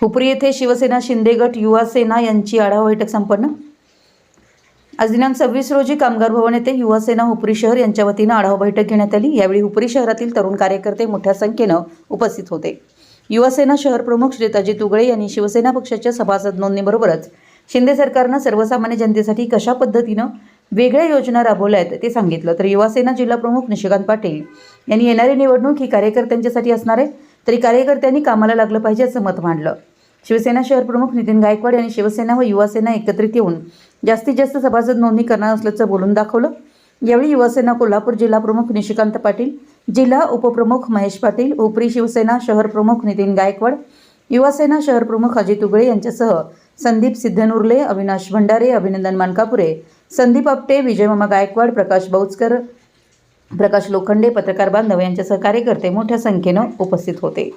हुपरी येथे शिवसेना शिंदे गट युवा सेना यांची आढावा बैठक संपन्न. आज दिनांक सव्वीस रोजी कामगार भवन येथे युवा सेना हुपरी शहर यांच्या वतीनं आढावा बैठक घेण्यात आली. यावेळी हुपरी शहरातील तरुण कार्यकर्ते मोठ्या संख्येनं उपस्थित होते. युवा सेना शहर प्रमुख श्रेताजी तुगळे यांनी शिवसेना पक्षाच्या सभासद नोंदणीबरोबरच शिंदे सरकारनं सर्वसामान्य जनतेसाठी कशा पद्धतीनं वेगळ्या योजना राबवल्या आहेत ते सांगितलं. तर युवा सेना जिल्हा प्रमुख निशिकांत पाटील यांनी येणारी निवडणूक ही कार्यकर्त्यांच्यासाठी असणार आहे. तरी कार्यकर्त्यांनी कामाला लागलं पाहिजे असं मत मांडलं. शिवसेना शहर प्रमुख नितीन गायकवाड यांनी शिवसेना व युवासेना एकत्रित येऊन जास्तीत जास्त सभासद नोंदणी करणार असल्याचं बोलून दाखवलं. यावेळी युवासेना कोल्हापूर जिल्हा प्रमुख निशिकांत पाटील जिल्हा उपप्रमुख महेश पाटील उपरी शिवसेना शहर प्रमुख नितीन गायकवाड युवासेना शहर प्रमुख अजित उगळे यांच्यासह संदीप सिद्धनुर्ले अविनाश भंडारे अभिनंदन मानकापुरे संदीप आपटे विजयमामा गायकवाड प्रकाश बौचकर प्रकाश लोखंडे पत्रकार बांधव यांच्यासह कार्यकर्ते मोठ्या संख्येनं उपस्थित होते.